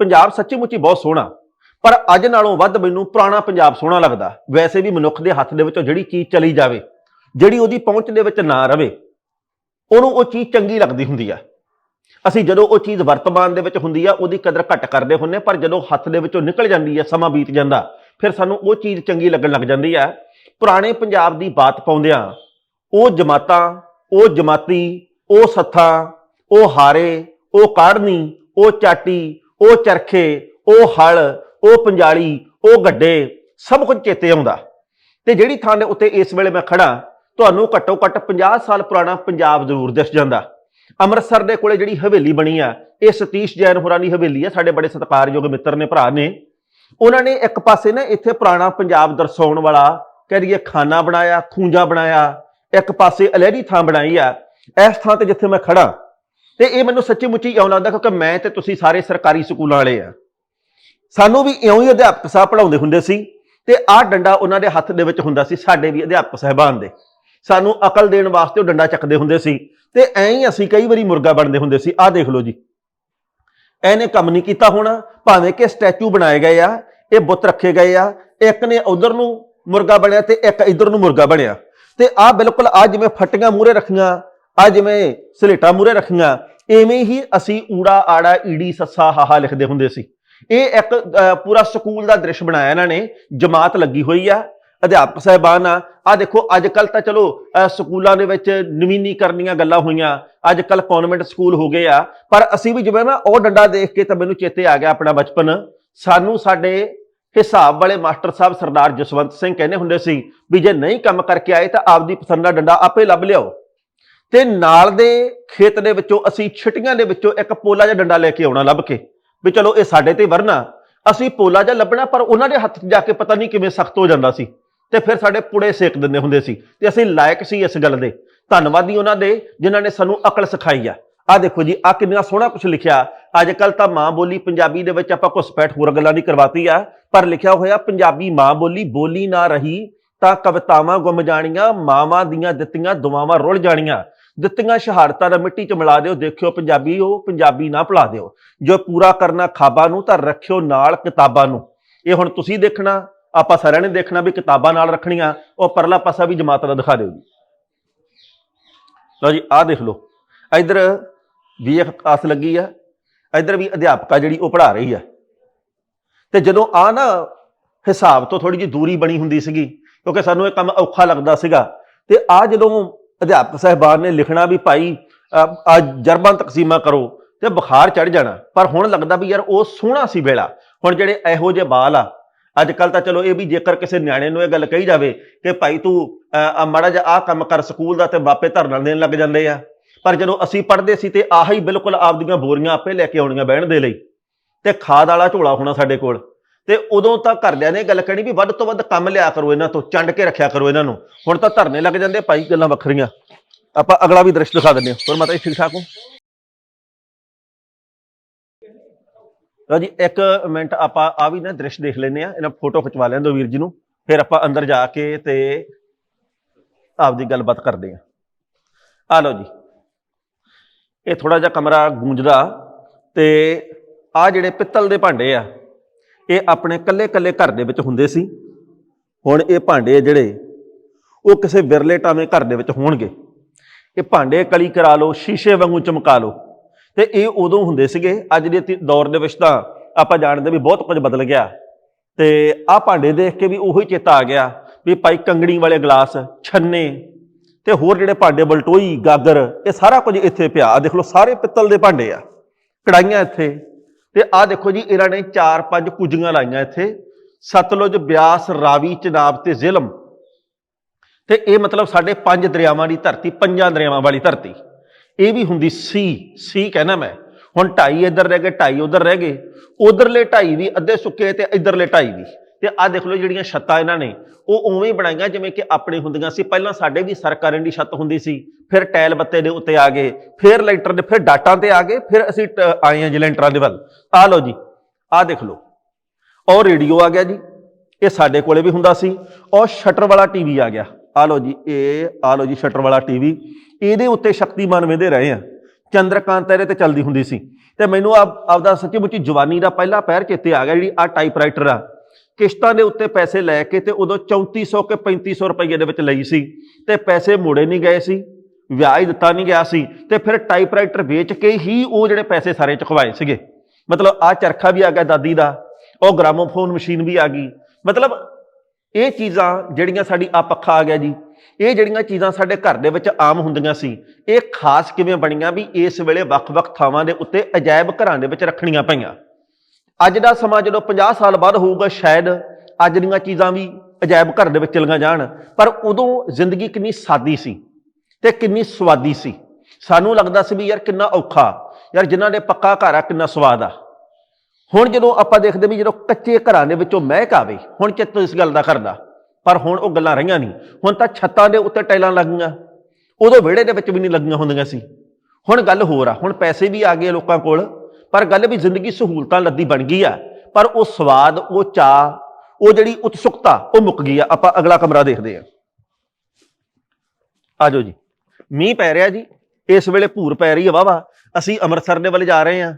ਪੰਜਾਬ ਸੱਚੀ ਮੁੱਚੀ ਬਹੁਤ ਸੋਹਣਾ। ਪਰ ਅੱਜ ਨਾਲੋਂ ਵੱਧ ਮੈਨੂੰ ਪੁਰਾਣਾ ਪੰਜਾਬ ਸੋਹਣਾ ਲੱਗਦਾ। ਵੈਸੇ ਵੀ ਮਨੁੱਖ ਦੇ ਹੱਥ ਦੇ ਵਿੱਚੋਂ ਜਿਹੜੀ ਚੀਜ਼ ਚਲੀ ਜਾਵੇ, ਜਿਹੜੀ ਉਹਦੀ ਪਹੁੰਚ ਦੇ ਵਿੱਚ ਨਾ ਰਵੇ, ਉਹਨੂੰ ਉਹ ਚੀਜ਼ ਚੰਗੀ ਲੱਗਦੀ ਹੁੰਦੀ ਆ। ਅਸੀਂ ਜਦੋਂ ਉਹ ਚੀਜ਼ ਵਰਤਮਾਨ ਦੇ ਵਿੱਚ ਹੁੰਦੀ ਆ, ਉਹਦੀ ਕਦਰ ਘੱਟ ਕਰਦੇ ਹੁੰਨੇ ਪਰ ਜਦੋਂ ਹੱਥ ਦੇ ਵਿੱਚੋਂ ਨਿਕਲ ਜਾਂਦੀ ਆ, ਸਮਾਂ ਬੀਤ ਜਾਂਦਾ, ਫਿਰ ਸਾਨੂੰ ਉਹ ਚੀਜ਼ ਚੰਗੀ ਲੱਗਣ ਲੱਗ ਜਾਂਦੀ ਆ। ਪੁਰਾਣੇ ਪੰਜਾਬ ਦੀ ਬਾਤ ਪਾਉਂਦਿਆਂ, ਉਹ ਜਮਾਤਾਂ, ਉਹ ਜਮਾਤੀ, ਉਹ ਸੱਥਾਂ, ਉਹ ਹਾਰੇ, ਉਹ ਕਾੜਨੀ ਉਹ ਚਾਟੀ ਉਹ ਚਰਖੇ, ਉਹ ਹਲ, ਉਹ ਪੰਜਾਲੀ, ਉਹ ਗੱਡੇ, ਸਭ ਕੁਝ ਚੇਤੇ ਆਉਂਦਾ। ਤੇ ਜਿਹੜੀ ਥਾਂ ਦੇ ਉੱਤੇ ਇਸ ਵੇਲੇ ਮੈਂ ਖੜਾ ਤੁਹਾਨੂੰ ਘੱਟੋ ਘੱਟ 50 ਸਾਲ ਪੁਰਾਣਾ ਪੰਜਾਬ ਜ਼ਰੂਰ ਦਿਸ ਜਾਂਦਾ। ਅੰਮ੍ਰਿਤਸਰ ਦੇ ਕੋਲੇ ਜਿਹੜੀ ਹਵੇਲੀ ਬਣੀ ਆ, ਇਹ ਸਤੀਸ਼ ਜੈਨ ਹੋਰਾਂ ਦੀ ਹਵੇਲੀ ਆ, ਸਾਡੇ ਬੜੇ ਸਤਿਕਾਰਯੋਗ ਮਿੱਤਰ ਨੇ, ਭਰਾ ਨੇ। ਉਹਨਾਂ ਨੇ ਇੱਕ ਪਾਸੇ ਨਾ ਇੱਥੇ ਪੁਰਾਣਾ ਪੰਜਾਬ ਦਰਸਾਉਣ ਵਾਲਾ, ਕਹਿ ਦਈਏ ਖਾਨਾ ਬਣਾਇਆ, ਖੂੰਜਾ ਬਣਾਇਆ, ਇੱਕ ਪਾਸੇ ਅਲਹਿਰੀ ਥਾਂ ਬਣਾਈ ਆ। ਇਸ ਥਾਂ ਤੇ ਜਿੱਥੇ ਮੈਂ ਖੜਾ ਤੇ ਇਹ ਮੈਨੂੰ ਸੱਚੀ ਮੁੱਚੀ ਇਉਂ ਲੱਗਦਾ ਕਿਉਂਕਿ ਮੈਂ ਤੇ ਤੁਸੀਂ ਸਾਰੇ ਸਰਕਾਰੀ ਸਕੂਲਾਂ ਵਾਲੇ ਆ। ਸਾਨੂੰ ਵੀ ਇਉਂ ਹੀ ਅਧਿਆਪਕ ਸਾਹਿਬ ਪੜਾਉਂਦੇ ਹੁੰਦੇ ਸੀ ਤੇ ਆਹ ਡੰਡਾ ਉਹਨਾਂ ਦੇ ਹੱਥ ਦੇ ਵਿੱਚ ਹੁੰਦਾ ਸੀ, ਸਾਡੇ ਵੀ ਅਧਿਆਪਕ ਸਾਹਿਬਾਨ ਦੇ। ਸਾਨੂੰ ਅਕਲ ਦੇਣ ਵਾਸਤੇ ਉਹ ਡੰਡਾ ਚੱਕਦੇ ਹੁੰਦੇ ਸੀ ਤੇ ਐਂ ਹੀ ਅਸੀਂ ਕਈ ਵਾਰੀ ਮੁਰਗਾ ਬਣਦੇ ਹੁੰਦੇ ਸੀ। ਆਹ ਦੇਖ ਲਓ ਜੀ। ਇਹਨੇ ਕੰਮ ਨਹੀਂ ਕੀਤਾ ਹੋਣਾ, ਭਾਵੇਂ ਕਿ ਸਟੈਚੂ ਬਣਾਏ ਗਏ ਆ, ਇਹ ਬੁੱਤ ਰੱਖੇ ਗਏ ਆ, ਇੱਕ ਨੇ ਉਧਰ ਨੂੰ ਮੁਰਗਾ ਬਣਿਆ ਤੇ ਇੱਕ ਇਧਰ ਨੂੰ ਮੁਰਗਾ ਬਣਿਆ। ਤੇ ਆਹ ਬਿਲਕੁਲ ਆ ਜਿਵੇਂ ਫਟੀਆਂ ਮੂਰੇ ਰੱਖੀਆਂ ਆ ਜਿਵੇਂ ਸਲੇਟਾਂ ਮੂਰੇ ਰੱਖੀਆਂ, ਐਵੇਂ ਹੀ ਅਸੀਂ ਊੜਾ ਆੜਾ, ਈੜੀ, ਸੱਸਾ, ਹਾਹਾ ਲਿਖਦੇ ਹੁੰਦੇ ਸੀ। ਇਹ ਇੱਕ ਪੂਰਾ ਸਕੂਲ ਦਾ ਦ੍ਰਿਸ਼ ਬਣਾਇਆ ਇਹਨਾਂ ਨੇ, ਜਮਾਤ ਲੱਗੀ ਹੋਈ ਆ, ਅਧਿਆਪਕ ਸਾਹਿਬਾਨ ਆ। ਆ ਦੇਖੋ ਅੱਜ ਕੱਲ ਤਾਂ ਚਲੋ ਸਕੂਲਾਂ ਦੇ ਵਿੱਚ ਨਵੀਨੀਕਰਨੀਆਂ ਗੱਲਾਂ ਹੋਈਆਂ ਅੱਜ ਕੱਲ ਕਨਵੈਂਟ ਸਕੂਲ ਹੋ ਗਏ ਆ, ਪਰ ਅਸੀਂ ਵੀ ਜਿਵੇਂ ਨਾ ਉਹ ਡੰਡਾ ਦੇਖ ਕੇ ਤਾਂ ਮੈਨੂੰ ਚੇਤੇ ਆ ਗਿਆ ਆਪਣਾ ਬਚਪਨ। ਸਾਨੂੰ ਸਾਡੇ ਹਿਸਾਬ ਵਾਲੇ ਮਾਸਟਰ ਸਾਹਿਬ ਸਰਦਾਰ ਜਸਵੰਤ ਸਿੰਘ ਕਹਿੰਦੇ ਹੁੰਦੇ ਸੀ ਵੀ ਜੇ ਨਹੀਂ ਕੰਮ ਕਰਕੇ ਆਏ ਤਾਂ ਆਪਦੀ ਪਸੰਦ ਦਾ ਡੰਡਾ ਆਪੇ ਲੱਭ ਲਿਆਓ। ਤੇ ਨਾਲ ਦੇ ਖੇਤ ਦੇ ਵਿੱਚੋਂ ਅਸੀਂ ਛਿਟੀਆਂ ਦੇ ਵਿੱਚੋਂ ਇੱਕ ਪੋਲਾ ਜਿਹਾ ਡੰਡਾ ਲੈ ਕੇ ਆਉਣਾ ਲੱਭ ਕੇ ਵੀ ਚਲੋ ਇਹ ਸਾਡੇ ਤੇ ਵਰਨਾ। ਅਸੀਂ ਪੋਲਾ ਜਿਹਾ ਲੱਭਣਾ, ਪਰ ਉਹਨਾਂ ਦੇ ਹੱਥ 'ਚ ਜਾ ਕੇ ਪਤਾ ਨਹੀਂ ਕਿਵੇਂ ਸਖਤ ਹੋ ਜਾਂਦਾ ਸੀ। ਤੇ ਫਿਰ ਸਾਡੇ ਪੁੜੇ ਸੇਕ ਦਿੰਦੇ ਹੁੰਦੇ ਸੀ। ਤੇ ਅਸੀਂ ਲਾਇਕ ਸੀ ਇਸ ਗੱਲ ਦੇ। ਧੰਨਵਾਦੀ ਉਹਨਾਂ ਦੇ, ਜਿਨ੍ਹਾਂ ਨੇ ਸਾਨੂੰ ਅਕਲ ਸਿਖਾਈ ਆ। ਆ ਦੇਖੋ ਜੀ ਆ ਕਿੰਨਾ ਸੋਹਣਾ ਕੁਝ ਲਿਖਿਆ। ਅੱਜ ਕੱਲ ਤਾਂ ਮਾਂ ਬੋਲੀ ਪੰਜਾਬੀ ਦੇ ਵਿੱਚ ਆਪਾਂ ਘੁਸਪੈਠ ਹੋਰ ਗੱਲਾਂ ਦੀ ਕਰਵਾਤੀ ਆ। ਪਰ ਲਿਖਿਆ ਹੋਇਆ, ਪੰਜਾਬੀ ਮਾਂ ਬੋਲੀ ਬੋਲੀ ਨਾ ਰਹੀ ਤਾਂ ਕਵਿਤਾਵਾਂ ਗੁੰਮ ਜਾਣੀਆਂ, ਮਾਵਾਂ ਦੀਆਂ ਦਿੱਤੀਆਂ ਦੁਆਵਾਂ ਰੁੱਲ ਜਾਣੀਆਂ। ਦਿੱਤੀਆਂ ਸ਼ਹਾਦਤਾਂ ਦਾ ਮਿੱਟੀ 'ਚ ਮਿਲਾ ਦਿਓ, ਦੇਖਿਓ ਪੰਜਾਬੀ ਉਹ ਪੰਜਾਬੀ ਨਾ ਭੁਲਾ ਦਿਓ। ਜੋ ਪੂਰਾ ਕਰਨਾ ਖਾਬਾਂ ਨੂੰ, ਤਾਂ ਰੱਖਿਓ ਨਾਲ ਕਿਤਾਬਾਂ ਨੂੰ। ਇਹ ਹੁਣ ਤੁਸੀਂ ਦੇਖਣਾ, ਆਪਾਂ ਸਾਰਿਆਂ ਨੇ ਦੇਖਣਾ ਵੀ ਕਿਤਾਬਾਂ ਨਾਲ ਰੱਖਣੀਆਂ, ਉਹ ਪਰਲਾ ਪਾਸਾ ਵੀ ਜਮਾਤ ਦਾ ਦਿਖਾ ਦਿਓ ਜੀ। ਲਓ ਜੀ, ਆਹ ਦੇਖ ਲਓ। ਇਧਰ ਵੀ ਇੱਕ ਕਲਾਸ ਲੱਗੀ ਆ, ਇਧਰ ਵੀ ਅਧਿਆਪਕਾ ਜਿਹੜੀ ਉਹ ਪੜ੍ਹਾ ਰਹੀ ਆ। ਤੇ ਜਦੋਂ ਆ ਨਾ ਹਿਸਾਬ ਤੋਂ ਥੋੜੀ ਜਿਹੀ ਦੂਰੀ ਬਣੀ ਹੁੰਦੀ ਸੀਗੀ, ਕਿਉਂਕਿ ਸਾਨੂੰ ਇਹ ਕੰਮ ਔਖਾ ਲੱਗਦਾ ਸੀਗਾ, ਤੇ ਆ ਜਦੋਂ ਅਧਿਆਪਕ ਸਾਹਿਬਾਨ ਨੇ ਲਿਖਣਾ ਵੀ ਭਾਈ ਆ ਜਰਬਾਂ ਤਕਸੀਮਾਂ ਕਰੋ ਤੇ ਬੁਖਾਰ ਚੜ ਜਾਣਾ। ਪਰ ਹੁਣ ਲੱਗਦਾ ਵੀ ਯਾਰ ਉਹ ਸੋਹਣਾ ਸੀ ਵੇਲਾ। ਹੁਣ ਜਿਹੜੇ ਇਹੋ ਜਿਹੇ ਬਾਲ ਆ ਅੱਜ ਕੱਲ ਤਾਂ ਚਲੋ ਇਹ ਵੀ ਜੇਕਰ ਕਿਸੇ ਨਿਆਣੇ ਨੂੰ ਇਹ ਗੱਲ ਕਹੀ ਜਾਵੇ ਕਿ ਭਾਈ ਤੂੰ ਮਾੜਾ ਜਿਹਾ ਆਹ ਕੰਮ ਕਰ ਸਕੂਲ ਦਾ ਤੇ ਬਾਪੇ ਧਰਨਾ ਦੇਣ ਲੱਗ ਜਾਂਦੇ ਆ। ਪਰ ਜਦੋਂ ਅਸੀਂ ਪੜ੍ਹਦੇ ਸੀ ਤੇ ਆਹੀ ਬਿਲਕੁਲ ਆਪਦੀਆਂ ਬੋਰੀਆਂ ਆਪੇ ਲੈ ਕੇ ਆਉਣੀਆਂ ਬਹਿਣ ਦੇ ਲਈ ਤੇ ਖਾਦ ਵਾਲਾ ਝੋਲਾ ਹੋਣਾ ਸਾਡੇ ਕੋਲ। ਤੇ ਉਦੋਂ ਤਾਂ ਘਰਦਿਆਂ ਨੇ ਗੱਲ ਕਹਿਣੀ ਵੀ ਵੱਧ ਤੋਂ ਵੱਧ ਕੰਮ ਲਿਆ ਕਰੋ ਇਹਨਾਂ ਤੋਂ, ਚੰਡ ਕੇ ਰੱਖਿਆ ਕਰੋ ਇਹਨਾਂ ਨੂੰ। ਹੁਣ ਤਾਂ ਧਰਨੇ ਲੱਗ ਜਾਂਦੇ ਭਾਈ ਗੱਲਾਂ ਵੱਖਰੀਆਂ। ਆਪਾਂ ਅਗਲਾ ਵੀ ਦ੍ਰਿਸ਼ ਦਿਖਾ ਦਿੰਦੇ ਹਾਂ। ਹੋਰ ਮਾਤਾ ਜੀ, ਠੀਕ ਠਾਕ ਹੋ? ਲਓ ਜੀ, ਇੱਕ ਮਿੰਟ ਆਪਾਂ ਆ ਵੀ ਨਾ ਦ੍ਰਿਸ਼ ਦੇਖ ਲੈਂਦੇ ਆ ਇਹਨਾਂ ਫੋਟੋ ਖਿਚਵਾ ਲੈਣ ਦਿਓ ਵੀਰ ਜੀ ਨੂੰ। ਫਿਰ ਆਪਾਂ ਅੰਦਰ ਜਾ ਕੇ ਤੇ ਆਪਦੀ ਗੱਲਬਾਤ ਕਰਦੇ ਆ ਆ ਲਓ ਜੀ। ਇਹ ਥੋੜਾ ਜਿਹਾ ਕਮਰਾ ਗੂੰਜਦਾ ਤੇ ਆ ਜਿਹੜੇ ਪਿੱਤਲ ਦੇ ਭਾਂਡੇ ਆ ਇਹ ਆਪਣੇ ਕੱਲੇ-ਕੱਲੇ ਘਰ ਦੇ ਵਿੱਚ ਹੁੰਦੇ ਸੀ। ਹੁਣ ਇਹ ਭਾਂਡੇ ਜਿਹੜੇ, ਉਹ ਕਿਸੇ ਵਿਰਲੇ ਟਾਵੇਂ ਘਰ ਦੇ ਵਿੱਚ ਹੋਣਗੇ। ਇਹ ਭਾਂਡੇ ਕਲੀ ਕਰਾ ਲਓ, ਸ਼ੀਸ਼ੇ ਵਾਂਗੂ ਚਮਕਾ ਲਓ। ਤੇ ਇਹ ਉਦੋਂ ਹੁੰਦੇ ਸੀਗੇ, ਅੱਜ ਦੇ ਤੀ- ਦੌਰ ਦੇ ਵਿੱਚ ਤਾਂ ਆਪਾਂ ਜਾਣਦੇ ਵੀ ਬਹੁਤ ਕੁਝ ਬਦਲ ਗਿਆ। ਤੇ ਆਹ ਭਾਂਡੇ ਦੇਖ ਕੇ ਵੀ ਉਹੀ ਚੇਤਾ ਆ ਗਿਆ ਵੀ ਭਾਈ ਕੰਗਣੀ ਵਾਲੇ ਗਲਾਸ, ਛੰਨੇ ਤੇ ਹੋਰ ਜਿਹੜੇ ਭਾਂਡੇ, ਬਲਟੋਈ, ਗਾਗਰ, ਇਹ ਸਾਰਾ ਕੁਝ ਇੱਥੇ ਪਿਆ। ਆਹ ਦੇਖ ਲਓ, ਸਾਰੇ ਪਿੱਤਲ ਦੇ ਭਾਂਡੇ ਆ। ਕੜਾਈਆਂ ਇੱਥੇ ਤੇ ਆਹ ਦੇਖੋ ਜੀ, ਇਹਨਾਂ ਨੇ ਚਾਰ ਪੰਜ ਕੁਜੀਆਂ ਲਾਈਆਂ ਇੱਥੇ। ਸਤਲੁਜ, ਬਿਆਸ, ਰਾਵੀ, ਚਨਾਬ ਤੇ ਜ਼ਿਲਮ। ਤੇ ਇਹ ਮਤਲਬ ਸਾਡੇ ਪੰਜ ਦਰਿਆਵਾਂ ਦੀ ਧਰਤੀ, ਪੰਜਾਂ ਦਰਿਆਵਾਂ ਵਾਲੀ ਧਰਤੀ। ਇਹ ਵੀ ਹੁੰਦੀ ਸੀ ਸੀ ਕਹਿਣਾ ਮੈਂ। ਹੁਣ ਢਾਈ ਇੱਧਰ ਰਹਿ ਗਏ, ਢਾਈ ਉਧਰ ਰਹਿ ਗਏ। ਉਧਰਲੇ ਢਾਈ ਵੀ, ਅੱਧੇ ਸੁੱਕੇ ਤੇ ਇੱਧਰਲੇ ਢਾਈ ਵੀ। ਤੇ ਆਹ ਦੇਖ ਲਓ ਜਿਹੜੀਆਂ ਛੱਤਾਂ ਇਹਨਾਂ ਨੇ, ਉਹ ਉਵੇਂ ਹੀ ਬਣਾਈਆਂ ਜਿਵੇਂ ਕਿ ਆਪਣੇ ਹੁੰਦੀਆਂ ਸੀ। ਪਹਿਲਾਂ ਸਾਡੇ ਵੀ ਸਰਕਾਰਾਂ ਦੀ ਛੱਤ ਹੁੰਦੀ ਸੀ, ਫਿਰ ਟਾਇਲ ਬੱਤੇ ਦੇ ਉੱਤੇ ਆ ਗਏ, ਫਿਰ ਲਾਈਟਰ ਦੇ, ਫਿਰ ਡਾਟਾਂ ਤੇ ਆ ਗਏ, ਫਿਰ ਅਸੀਂ ਟ- ਆਏ ਹਾਂ ਜੀ ਲੈਂਟਰਾਂ ਦੇ ਵੱਲ। ਆ ਲਓ ਜੀ, ਆਹ ਦੇਖ ਲਓ। ਔਰ ਰੇਡੀਓ ਆ ਗਿਆ ਜੀ, ਇਹ ਸਾਡੇ ਕੋਲੇ ਵੀ ਹੁੰਦਾ ਸੀ ਔਰ ਸ਼ਟਰ ਵਾਲਾ ਟੀਵੀ ਆ ਗਿਆ। ਆ ਲਓ ਜੀ, ਇਹ ਆ ਲਓ ਜੀ ਸ਼ਟਰ ਵਾਲਾ ਟੀਵੀ, ਇਹਦੇ ਉੱਤੇ ਸ਼ਕਤੀਮਾਨ ਵੇਂਦੇ ਰਹੇ ਆ ਚੰਦਰਕਾਂਤ ਇਹਦੇ ਤੇ ਚੱਲਦੀ ਹੁੰਦੀ ਸੀ। ਤੇ ਮੈਨੂੰ ਆਪ, ਆਪਦਾ ਸੱਚੀ ਮੁੱਚੀ ਜਵਾਨੀ ਦਾ ਪਹਿਲਾ ਪੈਰ ਚੇਤੇ ਆ ਗਿਆ, ਜਿਹੜੀ ਆ ਟਾਈਪਰਾਈਟਰ ਆ। ਕਿਸ਼ਤਾਂ ਦੇ ਉੱਤੇ ਪੈਸੇ ਲੈ ਕੇ ਤੇ ਉਦੋਂ 3400 ਕੇ 3500 ਰੁਪਏ ਦੇ ਵਿੱਚ ਲਈ ਸੀ ਤੇ ਪੈਸੇ ਮੋੜੇ ਨਹੀਂ ਗਏ ਸੀ, ਵਿਆਜ ਦਿੱਤਾ ਨਹੀਂ ਗਿਆ ਸੀ ਤੇ ਫਿਰ ਟਾਈਪਰਾਈਟਰ ਵੇਚ ਕੇ ਹੀ ਉਹ ਜਿਹੜੇ ਪੈਸੇ ਸਾਰੇ ਚੁਕਵਾਏ ਸੀਗੇ। ਮਤਲਬ ਆ ਚਰਖਾ ਵੀ ਆ ਗਿਆ ਦਾਦੀ ਦਾ, ਉਹ ਗ੍ਰਾਮੋਫੋਨ ਮਸ਼ੀਨ ਵੀ ਆ ਗਈ। ਮਤਲਬ ਇਹ ਚੀਜ਼ਾਂ ਜਿਹੜੀਆਂ ਸਾਡੀ ਆ ਪੱਖਾ ਆ ਗਿਆ ਜੀ, ਇਹ ਜਿਹੜੀਆਂ ਚੀਜ਼ਾਂ ਸਾਡੇ ਘਰ ਦੇ ਵਿੱਚ ਆਮ ਹੁੰਦੀਆਂ ਸੀ, ਇਹ ਖਾਸ ਕਿਵੇਂ ਬਣੀਆਂ ਵੀ ਇਸ ਵੇਲੇ ਵੱਖ-ਵੱਖ ਥਾਵਾਂ ਦੇ ਉੱਤੇ ਅਜਾਇਬ ਘਰਾਂ ਦੇ ਵਿੱਚ ਰੱਖਣੀਆਂ ਪਈਆਂ। ਅੱਜ ਦਾ ਸਮਾਂ ਜਦੋਂ 50 ਸਾਲ ਬਾਅਦ ਹੋਊਗਾ ਸ਼ਾਇਦ, ਅੱਜ ਦੀਆਂ ਚੀਜ਼ਾਂ ਵੀ ਅਜਾਇਬ ਘਰ ਦੇ ਵਿੱਚ ਚਲੀਆਂ ਜਾਣ। ਪਰ ਉਦੋਂ ਜ਼ਿੰਦਗੀ ਕਿੰਨੀ ਸਾਦੀ ਸੀ ਤੇ ਕਿੰਨੀ ਸਵਾਦੀ ਸੀ। ਸਾਨੂੰ ਲੱਗਦਾ ਸੀ ਵੀ ਯਾਰ ਕਿੰਨਾ ਔਖਾ, ਯਾਰ ਜਿਨ੍ਹਾਂ ਦੇ ਪੱਕਾ ਘਰ ਆ ਕਿੰਨਾ ਸਵਾਦ ਆ। ਹੁਣ ਜਦੋਂ ਆਪਾਂ ਦੇਖਦੇ ਵੀ ਜਦੋਂ ਕੱਚੇ ਘਰਾਂ ਦੇ ਵਿੱਚੋਂ ਮਹਿਕ ਆਵੇ, ਹੁਣ ਚਿੱਤ ਇਸ ਗੱਲ ਦਾ ਕਰਦਾ, ਪਰ ਹੁਣ ਉਹ ਗੱਲਾਂ ਰਹੀਆਂ ਨਹੀਂ। ਹੁਣ ਤਾਂ ਛੱਤਾਂ ਦੇ ਉੱਤੇ ਟਾਈਲਾਂ ਲੱਗੀਆਂ, ਉਦੋਂ ਵਿਹੜੇ ਦੇ ਵਿੱਚ ਵੀ ਨਹੀਂ ਲੱਗੀਆਂ ਹੁੰਦੀਆਂ ਸੀ। ਹੁਣ ਗੱਲ ਹੋਰ ਆ, ਹੁਣ ਪੈਸੇ ਵੀ ਆ ਗਏ ਲੋਕਾਂ ਕੋਲ। ਪਰ ਗੱਲ ਵੀ ਜ਼ਿੰਦਗੀ ਸਹੂਲਤਾਂ ਲੱਦੀ ਬਣ ਗਈ ਆ, ਪਰ ਉਹ ਸਵਾਦ, ਉਹ ਚਾਹ ਉਹ ਜਿਹੜੀ ਉਤਸੁਕਤਾ, ਉਹ ਮੁੱਕ ਗਈ ਆ। ਆਪਾਂ ਅਗਲਾ ਕਮਰਾ ਦੇਖਦੇ ਆ। ਆਜੋ ਜੀ। ਮੀਂਹ ਪੈ ਰਿਹਾ ਜੀ। ਇਸ ਵੇਲੇ ਭੂਰ ਪੈ ਰਹੀ ਹੈ ਵਾਵਾ ਅਸੀਂ ਅੰਮ੍ਰਿਤਸਰ ਦੇ ਵੱਲ ਜਾ ਰਹੇ ਹਾਂ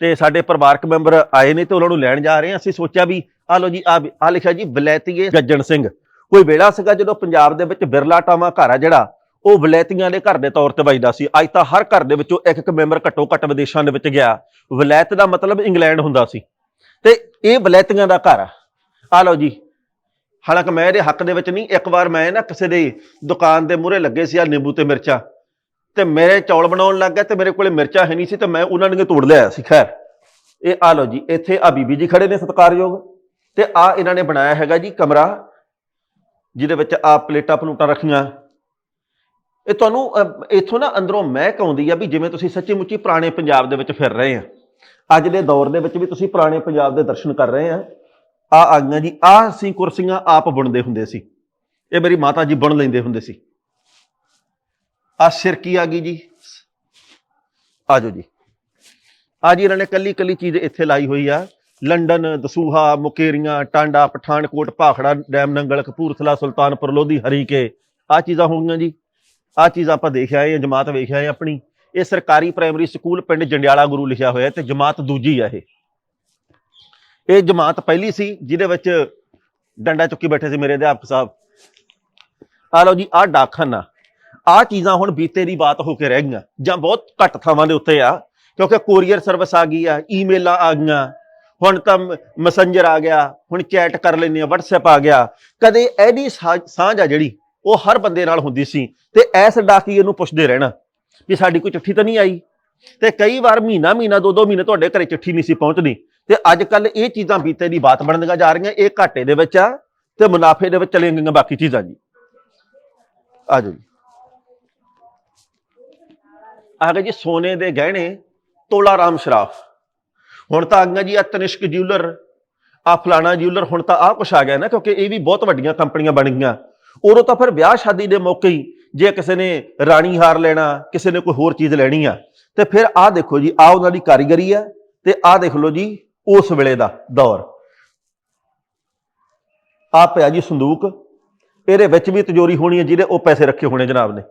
ਤੇ ਸਾਡੇ ਪਰਿਵਾਰਕ ਮੈਂਬਰ ਆਏ ਨੇ ਤੇ ਉਹਨਾਂ ਨੂੰ ਲੈਣ ਜਾ ਰਹੇ ਹਾਂ। ਅਸੀਂ ਸੋਚਿਆ ਵੀ, ਆ ਲੋ ਜੀ, ਆ ਆ ਲਿਖਿਆ ਜੀ, ਬਲੈਤੀਏ ਗੱਜਣ ਸਿੰਘ। ਕੋਈ ਵੇਲਾ ਸੀਗਾ ਜਦੋਂ ਪੰਜਾਬ ਦੇ ਵਿੱਚ ਬਿਰਲਾ ਟਾਵਾ ਘਰ ਆ ਜਿਹੜਾ ਉਹ ਵਲੈਤੀਆਂ ਦੇ ਘਰ ਦੇ ਤੌਰ ਤੇ ਵੱਜਦਾ ਸੀ। ਅੱਜ ਤਾਂ ਹਰ ਘਰ ਦੇ ਵਿੱਚੋਂ ਇੱਕ ਇੱਕ ਮੈਂਬਰ ਘੱਟੋ ਘੱਟ ਵਿਦੇਸ਼ਾਂ ਦੇ ਵਿੱਚ ਗਿਆ। ਵਲੈਤ ਦਾ ਮਤਲਬ ਇੰਗਲੈਂਡ ਹੁੰਦਾ ਸੀ। ਤੇ ਇਹ ਵਲੈਤੀਆਂ ਦਾ ਘਰ ਆ। ਆ ਲਓ ਜੀ। ਹਾਲਾਂਕਿ ਮੈਂ ਇਹਦੇ ਹੱਕ ਦੇ ਵਿੱਚ ਨਹੀਂ, ਇੱਕ ਵਾਰ ਮੈਂ ਨਾ ਕਿਸੇ ਦੇ ਦੁਕਾਨ ਦੇ ਮੂਹਰੇ ਲੱਗੇ ਸੀ ਆ ਨਿੰਬੂ ਤੇ ਮਿਰਚਾਂ। ਤੇ ਮੇਰੇ ਚੌਲ ਬਣਾਉਣ ਲੱਗ ਗਿਆ ਤੇ ਮੇਰੇ ਕੋਲੇ ਮਿਰਚਾਂ ਹੈ ਨਹੀਂ ਸੀ ਤੇ ਮੈਂ ਉਹਨਾਂ ਨੂੰ ਤੋੜ ਲਿਆਇਆ ਸੀ। ਖੈਰ, ਇਹ ਆ ਲਓ ਜੀ, ਇੱਥੇ ਆ ਬੀਬੀ ਜੀ ਖੜੇ ਨੇ ਸਤਿਕਾਰਯੋਗ। ਤੇ ਆ ਇਹਨਾਂ ਨੇ ਬਣਾਇਆ ਹੈਗਾ ਜੀ ਕਮਰਾ, ਜਿਹਦੇ ਵਿੱਚ ਆ ਪਲੇਟਾਂ ਪਲੂਟਾਂ ਰੱਖੀਆਂ। ਇਹ ਤੁਹਾਨੂੰ ਅਹ, ਇੱਥੋਂ ਨਾ ਅੰਦਰੋਂ ਮਹਿਕ ਆਉਂਦੀ ਆ ਵੀ ਜਿਵੇਂ ਤੁਸੀਂ ਸੱਚੀ ਮੁੱਚੀ ਪੁਰਾਣੇ ਪੰਜਾਬ ਦੇ ਵਿੱਚ ਫਿਰ ਰਹੇ ਆ। ਅੱਜ ਦੇ ਦੌਰ ਦੇ ਵਿੱਚ ਵੀ ਤੁਸੀਂ ਪੁਰਾਣੇ ਪੰਜਾਬ ਦੇ ਦਰਸ਼ਨ ਕਰ ਰਹੇ ਆ। ਆ ਆ ਗਈਆਂ ਜੀ ਆ ਅਸੀਂ ਕੁਰਸੀਆਂ ਆਪ ਬੁਣਦੇ ਹੁੰਦੇ ਸੀ। ਇਹ ਮੇਰੀ ਮਾਤਾ ਜੀ ਬੁਣ ਲੈਂਦੇ ਹੁੰਦੇ ਸੀ। ਆ ਸਿਰਕੀ ਆ ਗਈ ਜੀ? ਆ ਜਾਓ ਜੀ। ਆ ਜੀ ਇਹਨਾਂ ਨੇ ਕੱਲੀ ਕੱਲੀ ਚੀਜ਼ ਇੱਥੇ ਲਾਈ ਹੋਈ ਆ। London Dasuya Mukerian Tanda Pathankot Bhakra dam Nangal Kapurthala Sultanpur Lodhi Harike. ਆ ਚੀਜ਼ਾਂ ਹੋਣਗੀਆਂ ਜੀ। ਆ ਚੀਜ਼ ਆਪਾਂ ਦੇਖਿਆ ਆਏ ਆ ਜਮਾਤ ਵੇਖਿਆ ਆਏ ਆਪਣੀ। ਇਹ ਸਰਕਾਰੀ ਪ੍ਰਾਇਮਰੀ ਸਕੂਲ ਪਿੰਡ ਜੰਡਿਆਲਾ ਗੁਰੂ ਲਿਖਿਆ ਹੋਇਆ ਤੇ ਜਮਾਤ ਦੂਜੀ ਆ ਇਹ। ਇਹ ਜਮਾਤ ਪਹਿਲੀ ਸੀ, ਜਿਹਦੇ ਵਿੱਚ ਡੰਡਾ ਚੁੱਕੀ ਬੈਠੇ ਸੀ ਮੇਰੇ ਅਧਿਆਪਕ ਸਾਹਿਬ। ਆ ਲਓ ਜੀ ਆ ਡਾਕਖਾਨਾ। ਆ ਚੀਜ਼ਾਂ ਹੁਣ ਬੀਤੇ ਦੀ ਬਾਤ ਹੋ ਕੇ ਰਹਿ ਗਈਆਂ। ਜਾਂ ਬਹੁਤ ਘੱਟ ਥਾਵਾਂ ਦੇ ਉੱਤੇ ਆ, ਕਿਉਂਕਿ ਕੋਰੀਅਰ ਸਰਵਿਸ ਆ ਗਈ ਆ ਈਮੇਲਾਂ ਆ ਗਈਆਂ। ਹੁਣ ਤਾਂ ਮੈਸੇਂਜਰ ਆ ਗਿਆ, ਹੁਣ ਚੈਟ ਕਰ ਲੈਂਦੇ ਆ, WhatsApp ਆ ਗਿਆ। ਕਦੇ ਇਹਦੀ ਸਾ- ਸਾਂਝ ਆ ਜਿਹੜੀ ਉਹ ਹਰ ਬੰਦੇ ਨਾਲ ਹੁੰਦੀ ਸੀ ਤੇ ਐਸ ਡਾਕੀਏ ਨੂੰ ਪੁੱਛਦੇ ਰਹਿਣਾ ਵੀ ਸਾਡੀ ਕੋਈ ਚਿੱਠੀ ਤਾਂ ਨਹੀਂ ਆਈ। ਤੇ ਕਈ ਵਾਰ ਮਹੀਨਾ ਮਹੀਨਾ ਦੋ ਦੋ ਮਹੀਨੇ ਤੁਹਾਡੇ ਘਰੇ ਚਿੱਠੀ ਨਹੀਂ ਸੀ ਪਹੁੰਚਦੀ। ਤੇ ਅੱਜ ਕੱਲ ਇਹ ਚੀਜ਼ਾਂ ਬੀਤੇ ਦੀ ਬਾਤ ਬਣਦੀਆਂ ਜਾ ਰਹੀਆਂ, ਇਹ ਘਾਟੇ ਦੇ ਵਿੱਚ ਆ ਤੇ ਮੁਨਾਫੇ ਦੇ ਵਿੱਚ ਚਲੀਆਂ ਗਈਆਂ ਬਾਕੀ ਚੀਜ਼ਾਂ ਜੀ। ਆ ਜਾਓ ਜੀ। ਆ ਗਏ ਜੀ ਸੋਨੇ ਦੇ ਗਹਿਣੇ, ਤੋਲਾ ਰਾਮ ਸ਼ਰਾਫ। ਹੁਣ ਤਾਂ ਆ ਗਈਆਂ ਜੀ ਆ ਤਨਿਸ਼ਕ ਜਿਊਲਰ ਆ ਫਲਾਣਾ ਜਿਊਲਰ ਹੁਣ ਤਾਂ ਆ ਕੁਛ ਆ ਗਿਆ ਨਾ ਕਿਉਂਕਿ ਇਹ ਵੀ ਬਹੁਤ ਵੱਡੀਆਂ ਕੰਪਨੀਆਂ ਬਣ ਗਈਆਂ। ਉਦੋਂ ਤਾਂ ਫਿਰ ਵਿਆਹ ਸ਼ਾਦੀ ਦੇ ਮੌਕੇ ਹੀ ਜੇ ਕਿਸੇ ਨੇ ਰਾਣੀ ਹਾਰ ਲੈਣਾ, ਕਿਸੇ ਨੇ ਕੋਈ ਹੋਰ ਚੀਜ਼ ਲੈਣੀ ਆ, ਤੇ ਫਿਰ ਆਹ ਦੇਖੋ ਜੀ ਆ ਉਹਨਾਂ ਦੀ ਕਾਰੀਗਰੀ ਆ, ਤੇ ਆਹ ਦੇਖ ਲਓ ਜੀ, ਉਸ ਵੇਲੇ ਦਾ ਦੌਰ। ਆ ਪਿਆ ਜੀ ਸੰਦੂਕ, ਇਹਦੇ ਵਿੱਚ ਵੀ ਤਿਜੋਰੀ ਹੋਣੀ ਹੈ ਜਿਹਦੇ ਉਹ ਪੈਸੇ ਰੱਖੇ ਹੋਣੇ ਜਨਾਬ ਨੇ।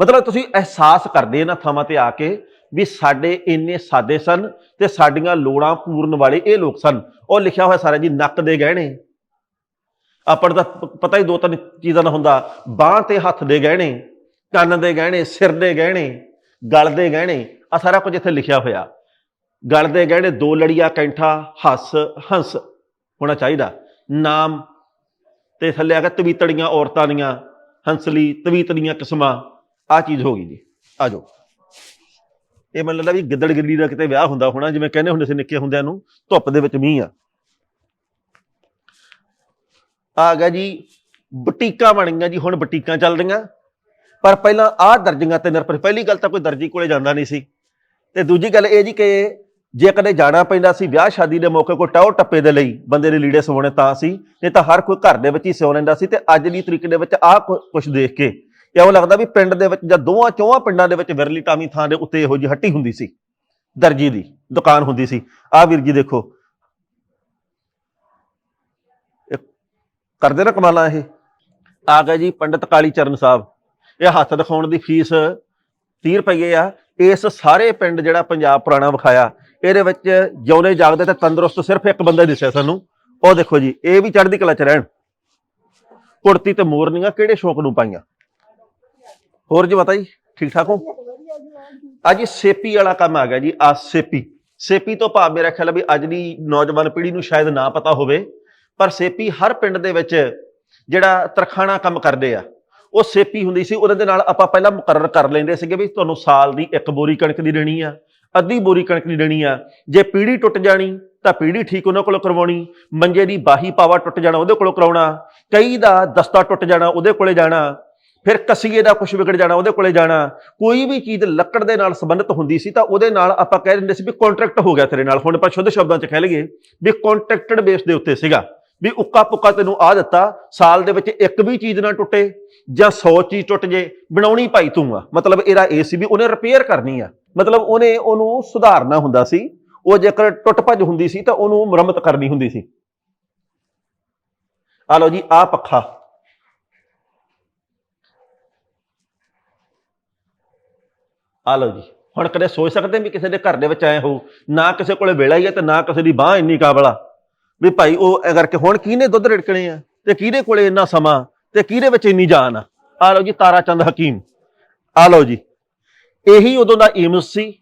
ਮਤਲਬ ਤੁਸੀਂ ਅਹਿਸਾਸ ਕਰਦੇ ਇਹਨਾਂ ਥਾਵਾਂ ਤੇ ਆ ਕੇ ਵੀ ਸਾਡੇ ਇੰਨੇ ਸਾਦੇ ਸਨ ਤੇ ਸਾਡੀਆਂ ਲੋੜਾਂ ਪੂਰਨ ਵਾਲੇ ਇਹ ਲੋਕ ਸਨ। ਉਹ ਲਿਖਿਆ ਹੋਇਆ ਸਾਰਾ ਜੀ, ਨੱਕ ਦੇ ਗਹਿਣੇ। ਆਪਾਂ ਨੂੰ ਤਾਂ ਪਤਾ ਹੀ ਦੋ ਤਿੰਨ ਚੀਜ਼ਾਂ ਦਾ ਹੁੰਦਾ। ਬਾਹ ਤੇ ਹੱਥ ਦੇ ਗਹਿਣੇ, ਕੰਨ ਦੇ ਗਹਿਣੇ, ਸਿਰ ਦੇ ਗਹਿਣੇ, ਗਲ ਦੇ ਗਹਿਣੇ ਆ ਸਾਰਾ ਕੁਝ ਇੱਥੇ ਲਿਖਿਆ ਹੋਇਆ। ਗਲ ਦੇ ਗਹਿਣੇ, ਦੋ ਲੜੀਆਂ, ਕੈਂਠਾ, ਹੱਸ, ਹੰਸ ਹੋਣਾ ਚਾਹੀਦਾ। ਨਾਮ ਤੇ ਥੱਲੇ ਆ ਗਿਆ ਤਵੀਤੜੀਆਂ ਔਰਤਾਂ ਦੀਆਂ, ਹੰਸਲੀ, ਤਵੀਤ ਦੀਆਂ ਕਿਸਮਾਂ। ਆ ਚੀਜ਼ ਹੋ ਗਈ ਜੀ। ਆ ਜਾਓ। ਇਹ ਮੈਨੂੰ ਲੱਗਦਾ ਵੀ ਗਿੱਦੜ ਗਿੱਲੀ ਦਾ ਕਿਤੇ ਵਿਆਹ ਹੁੰਦਾ ਹੋਣਾ, ਜਿਵੇਂ ਕਹਿੰਦੇ ਹੁੰਦੇ ਸੀ ਨਿੱਕੇ ਹੁੰਦਿਆਂ ਨੂੰ, ਧੁੱਪ ਦੇ ਵਿੱਚ ਮੀਂਹ ਆ। ਆ ਗਿਆ ਜੀ, ਬੁਟੀਕਾਂ ਬਣ ਗਈਆਂ ਜੀ, ਹੁਣ ਬੁਟੀਕਾਂ ਚੱਲਦੀਆਂ ਪਰ ਪਹਿਲਾਂ ਆਹ ਦਰਜੀਆਂ ਤੇ ਨਿਰਭਰ ਪਹਿਲੀ ਗੱਲ ਤਾਂ ਕੋਈ ਦਰਜੀ ਕੋਲੇ ਜਾਂਦਾ ਨਹੀਂ ਸੀ। ਤੇ ਦੂਜੀ ਗੱਲ ਇਹ ਜੀ ਕਿ ਜੇ ਕਦੇ ਜਾਣਾ ਪੈਂਦਾ ਸੀ ਵਿਆਹ ਸ਼ਾਦੀ ਦੇ ਮੌਕੇ ਕੋਈ ਟਾਉ ਟੱਪੇ ਦੇ ਲਈ, ਬੰਦੇ ਦੇ ਲੀੜੇ ਸਵਾਉਣੇ ਤਾਂ ਸੀ, ਨਹੀਂ ਤਾਂ ਹਰ ਕੋਈ ਘਰ ਦੇ ਵਿੱਚ ਹੀ ਸਿਉਂ ਲੈਂਦਾ ਸੀ ਤੇ ਅੱਜ ਦੀ ਤਰੀਕ ਦੇ ਵਿੱਚ ਆਹ ਕੁਝ ਦੇਖ ਕੇ ਇਉਂ ਲੱਗਦਾ ਵੀ ਪਿੰਡ ਦੇ ਵਿੱਚ ਜਾਂ ਦੋਵਾਂ ਚੋਹਾਂ ਪਿੰਡਾਂ ਦੇ ਵਿੱਚ ਵਿਰਲੀ ਟਾਵੀਂ ਥਾਂ ਦੇ ਉੱਤੇ ਇਹੋ ਜਿਹੀ ਹੱਟੀ ਹੁੰਦੀ ਸੀ, ਦਰਜੀ ਦੀ ਦੁਕਾਨ ਹੁੰਦੀ ਸੀ। ਆਹ ਵੀਰ ਜੀ ਦੇਖੋ ਇਹ ਕਰਦੇ ਨਾ ਕਮਾਲਾਂ ਇਹ? ਆ ਗਿਆ ਜੀ ਪੰਡਤ ਕਾਲੀ ਚਰਨ ਸਾਹਿਬ। ਇਹ ਹੱਥ ਦਿਖਾਉਣ ਦੀ ਫੀਸ 30 ਰੁਪਏ ਆ। ਇਸ ਸਾਰੇ ਪਿੰਡ ਜਿਹੜਾ ਪੰਜਾਬ ਪੁਰਾਣਾ ਵਿਖਾਇਆ, ਇਹਦੇ ਵਿੱਚ ਜਿਉਂਦੇ ਜਾਗਦੇ ਤੇ ਤੰਦਰੁਸਤ ਸਿਰਫ ਇੱਕ ਬੰਦਾ ਹੀ ਦਿਸਿਆ ਸਾਨੂੰ। ਉਹ ਦੇਖੋ ਜੀ, ਇਹ ਵੀ ਚੜ੍ਹਦੀ ਕਲਾ ਚ ਰਹਿਣ। ਕੁੜਤੀ ਤੇ ਮੋਰਨੀਆਂ ਕਿਹੜੇ ਸ਼ੌਕ ਨੂੰ ਪਾਈਆਂ? ਹੋਰ ਜੀ ਪਤਾ ਜੀ ਠੀਕ ਠਾਕ ਹੋ? ਅੱਜ ਸੇਪੀ ਵਾਲਾ ਕੰਮ ਆ ਗਿਆ ਜੀ ਆ ਸੇਪੀ। ਸੇਪੀ ਤੋਂ ਭਾਵ ਮੇਰਾ ਖਿਆਲ ਵੀ ਅੱਜ ਦੀ ਨੌਜਵਾਨ ਪੀੜ੍ਹੀ ਨੂੰ ਸ਼ਾਇਦ ਨਾ ਪਤਾ ਹੋਵੇ। ਪਰ ਸੇਪੀ ਹਰ ਪਿੰਡ ਦੇ ਵਿੱਚ ਜਿਹੜਾ ਤਰਖਾਣਾ ਕੰਮ ਕਰਦੇ ਆ, ਉਹ ਸੇਪੀ ਹੁੰਦੀ ਸੀ, ਉਹਦੇ ਦੇ ਨਾਲ ਆਪਾਂ ਪਹਿਲਾਂ ਮੁਕਰਰ ਕਰ ਲੈਂਦੇ ਸੀਗੇ ਵੀ ਤੁਹਾਨੂੰ ਸਾਲ ਦੀ ਇੱਕ ਬੋਰੀ ਕਣਕ ਦੀ ਦੇਣੀ ਆ, ਅੱਧੀ ਬੋਰੀ ਕਣਕ ਦੀ ਦੇਣੀ ਆ। ਜੇ ਪੀੜੀ ਟੁੱਟ ਜਾਣੀ ਤਾਂ ਪੀੜੀ ਠੀਕ ਉਹਨਾਂ ਕੋਲੋਂ ਕਰਵਾਉਣੀ, ਮੰਜੇ ਦੀ ਬਾਹੀ ਪਾਵਾ ਟੁੱਟ ਜਾਣਾ ਉਹਦੇ ਕੋਲੋਂ ਕਰਾਉਣਾ, ਕਈ ਦਾ ਦਸਤਾ ਟੁੱਟ ਜਾਣਾ ਉਹਦੇ ਕੋਲੇ ਜਾਣਾ, ਫਿਰ ਕਸੀਏ ਦਾ ਕੁਝ ਵਿਗੜ ਜਾਣਾ ਉਹਦੇ ਕੋਲੇ ਜਾਣਾ, ਕੋਈ ਵੀ ਚੀਜ਼ ਲੱਕੜ ਦੇ ਨਾਲ ਸੰਬੰਧਿਤ ਹੁੰਦੀ ਸੀ ਤਾਂ ਉਹਦੇ ਨਾਲ ਆਪਾਂ ਕਹਿ ਦਿੰਦੇ ਸੀ ਵੀ ਕੰਟਰੈਕਟ ਹੋ ਗਿਆ ਤੇਰੇ ਨਾਲ, ਹੁਣ ਆਪਾਂ ਸ਼ੁੱਧ ਸ਼ਬਦਾਂ 'ਚ ਕਹਿ ਲਈਏ ਵੀ ਕੰਟਰੈਕਟਡ ਬੇਸ ਦੇ ਉੱਤੇ ਸੀਗਾ। ਵੀ ਉੱਕਾ ਪੁੱਕਾ ਤੈਨੂੰ ਆ ਦਿੱਤਾ, ਸਾਲ ਦੇ ਵਿੱਚ ਇੱਕ ਵੀ ਚੀਜ਼ ਨਾ ਟੁੱਟੇ ਜਾਂ 100 ਚੀਜ਼ ਟੁੱਟ ਜੇ, ਬਣਾਉਣੀ ਭਾਈ ਤੂੰ ਆ। ਮਤਲਬ ਇਹਦਾ ਇਹ ਸੀ ਵੀ ਉਹਨੇ ਰਿਪੇਅਰ ਕਰਨੀ ਆ। ਮਤਲਬ ਉਹਨੇ ਉਹਨੂੰ ਸੁਧਾਰਨਾ ਹੁੰਦਾ ਸੀ। ਉਹ ਜੇਕਰ ਟੁੱਟ ਭੱਜ ਹੁੰਦੀ ਸੀ ਤਾਂ ਉਹਨੂੰ ਮੁਰੰਮਤ ਕਰਨੀ ਹੁੰਦੀ ਸੀ। ਆ ਲਓ ਜੀ, ਆ ਪੱਖਾ। ਆ ਲਓ ਜੀ, ਹੁਣ ਕਦੇ ਸੋਚ ਸਕਦੇ ਵੀ ਕਿਸੇ ਦੇ ਘਰ ਦੇ ਵਿੱਚ ਆਏ ਹੋ ਨਾ ਕਿਸੇ ਕੋਲੇ ਵੇਲਾ ਹੀ ਹੈ ਤੇ ਨਾ ਕਿਸੇ ਦੀ ਬਾਹ ਇੰਨੀ ਕਾਬਲਾ ਵੀ ਭਾਈ ਉਹ ਇਹ ਕਰਕੇ ਹੁਣ ਕਿਹਨੇ ਦੁੱਧ ਰਿੜਕਣੇ ਆ? ਤੇ ਕਿਹਦੇ ਕੋਲੇ ਇੰਨਾ ਸਮਾਂ? ਤੇ ਕਿਹਦੇ ਵਿੱਚ ਇੰਨੀ ਜਾਨ ਆ? ਆ ਲਓ ਜੀ ਤਾਰਾ ਚੰਦ ਹਕੀਮ। ਆ ਲਓ ਜੀ। ਇਹੀ ਉਦੋਂ ਦਾ ਏਮਸ ਸੀ।